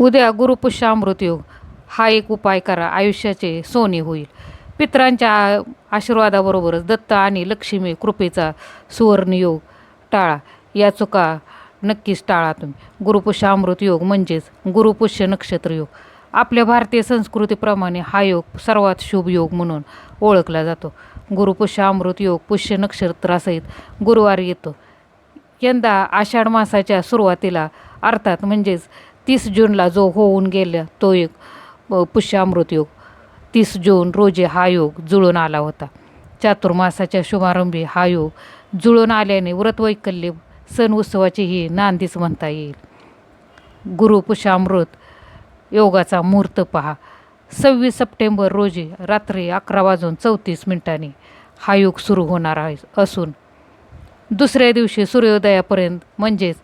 उद्या गुरुपुष्यामृत योग हा एक उपाय करा. आयुष्याचे सोने होईल. पितरांच्या आशीर्वादाबरोबरच दत्त आणि लक्ष्मी कृपेचा सुवर्णयोग टाळा. या चुका नक्कीच टाळा तुम्ही. गुरुपुष्य अमृत योग म्हणजेच गुरुपुष्य नक्षत्र योग. आपल्या भारतीय संस्कृतीप्रमाणे हा योग सर्वात शुभ योग म्हणून ओळखला जातो. गुरुपुष्यामृत योग पुष्य नक्षत्रासहित गुरुवारी येतो. यंदा आषाढ मासाच्या सुरुवातीला अर्थात म्हणजेच तीस जूनला जो होऊन गेला तो एक पुष्यामृत योग. तीस जून रोजी हा योग जुळून आला होता. चातुर्मासाच्या शुभारंभी हा योग जुळून आल्याने व्रतवैकल्य सण उत्सवाची ही नांदीच म्हणता येईल. गुरुपुष्यामृत योगाचा मुहूर्त पहा. सव्वीस सप्टेंबर रोजी रात्री अकरा वाजून चौतीस मिनिटांनी हा योग सुरू होणार आहे असून दुसऱ्या दिवशी सूर्योदयापर्यंत म्हणजेच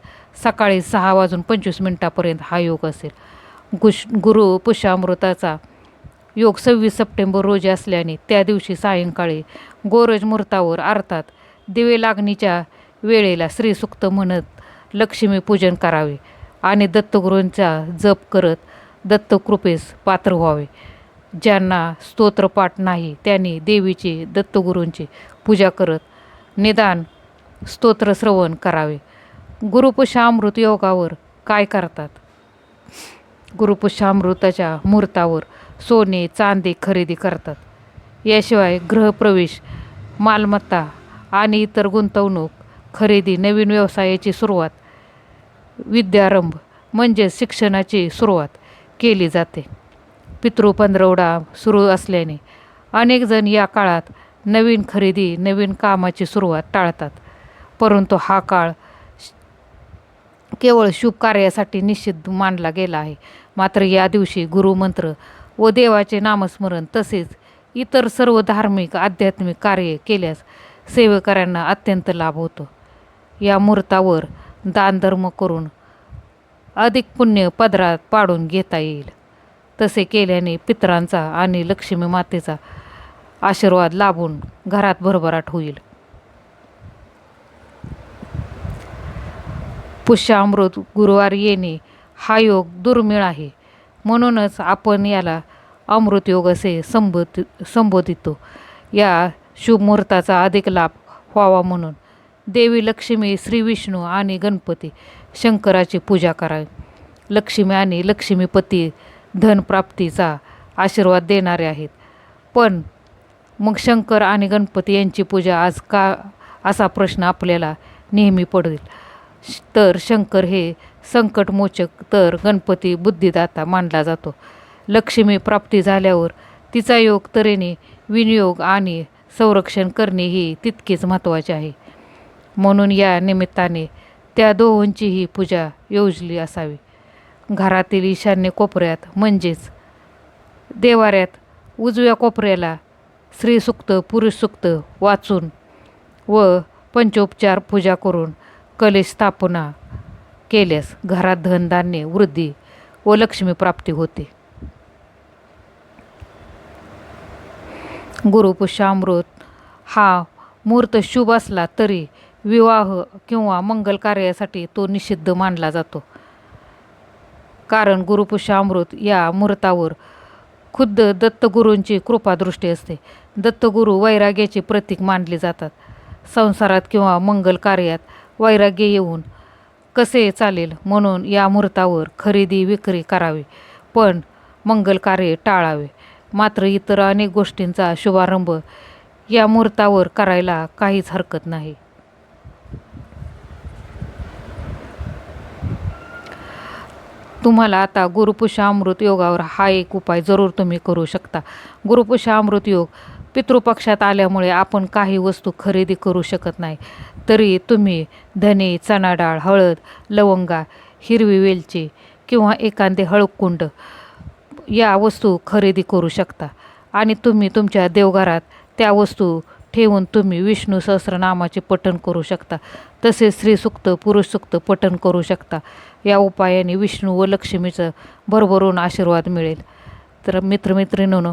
सकाळी सहा वाजून पंचवीस मिनटापर्यंत हा योग असेल. गुश गुरु पुष्यामृताचा योग सव्वीस सप्टेंबर रोजी असल्याने त्या दिवशी सायंकाळी गोरज मुहूर्तावर अर्थात दिवे लागणीच्या वेळेला श्रीसुक्त म्हणत लक्ष्मीपूजन करावे आणि दत्तगुरूंचा जप करत दत्तकृपेस पात्र व्हावे. ज्यांना स्तोत्रपाठ नाही त्यांनी देवीची दत्तगुरूंची पूजा करत निदान स्तोत्र श्रवण करावे. गुरुपुष्यामृत योगावर काय करतात? गुरुपुष्यामृताच्या मुहूर्तावर सोने चांदी खरेदी करतात. याशिवाय गृहप्रवेश मालमत्ता आणि इतर गुंतवणूक खरेदी नवीन व्यवसायाची सुरुवात विद्यारंभ म्हणजे शिक्षणाची सुरुवात केली जाते. पितृपंधरवडा सुरू असल्याने अनेकजण या काळात नवीन खरेदी नवीन कामाची सुरुवात टाळतात. परंतु हा काळ केवळ शुभ कार्यासाठी निश्चित मानला गेला आहे. मात्र या दिवशी गुरुमंत्र व देवाचे नामस्मरण तसेच इतर सर्व धार्मिक आध्यात्मिक कार्य केल्यास सेवेकऱ्यांना अत्यंत लाभ होतो. या मुहूर्तावर दानधर्म करून अधिक पुण्य पदरात पाडून घेता येईल. तसे केल्याने पितरांचा आणि लक्ष्मी मातेचा आशीर्वाद लाभून घरात भरभराट होईल. पुष्यामृत गुरुवारी येणे हा योग दुर्मिळ आहे. म्हणूनच आपण याला अमृत योग असे संबोधि संबोधितो. या शुभ मुहूर्ताचा अधिक लाभ व्हावा म्हणून देवी लक्ष्मी श्री विष्णू आणि गणपती शंकराची पूजा करावी. लक्ष्मी आणि लक्ष्मीपती धनप्राप्तीचा आशीर्वाद देणारे आहेत. पण मग शंकर आणि गणपती यांची पूजा आज का असा प्रश्न आपल्याला नेहमी पडेल तर शंकर हे संकटमोचक तर गणपती बुद्धिदाता मानला जातो. लक्ष्मी प्राप्ती झाल्यावर तिचा योग तऱ्हेने विनियोग आणि संरक्षण करणे ही तितकीच महत्त्वाचे आहे. म्हणून या निमित्ताने त्या दोहोंचीही पूजा योजली असावी. घरातील ईशान्य कोपऱ्यात म्हणजेच देवाऱ्यात उजव्या कोपऱ्याला स्त्रीसुक्त पुरुषसुक्त वाचून व पंचोपचार पूजा करून कलेस्थापना केल्यास घरात धनधान्य वृद्धी व लक्ष्मी प्राप्ती होते. गुरुपुष्यामृत हा मूर्त शुभ असला तरी विवाह किंवा मंगल कार्यासाठी तो निषिद्ध मानला जातो. कारण गुरुपुष्यामृत या मुहूर्तावर खुद्द दत्तगुरूंची कृपादृष्टी असते. दत्तगुरू वैराग्याचे प्रतीक मानले जातात. संसारात किंवा मंगल कार्यात वैराग्य येऊन कसे चालेल म्हणून या मुहूर्तावर खरेदी विक्री करावी. पण मंगल कार्य टाळावे. मात्र इतर अनेक गोष्टींचा शुभारंभ या मुहूर्तावर करायला काहीच हरकत नाही. तुम्हाला आता गुरुपुष्यामृत योगावर हा एक उपाय जरूर तुम्ही करू शकता. गुरुपुष्यामृत योग पितृपक्षात आल्यामुळे आपण काही वस्तू खरेदी करू शकत नाही. तरी तुम्ही धने चणा डाळ हळद लवंगा हिरवी वेलची किंवा एखादे हळकुंड या वस्तू खरेदी करू शकता. आणि तुम्ही तुमच्या देवघरात त्या वस्तू ठेवून तुम्ही विष्णू सहस्रनामाचे पठण करू शकता. तसेच स्त्रीसुक्त पुरुषसुक्त पठण करू शकता. या उपायाने विष्णू व लक्ष्मीचं भरभरून आशीर्वाद मिळेल. तर मित्रमैत्रिणींनो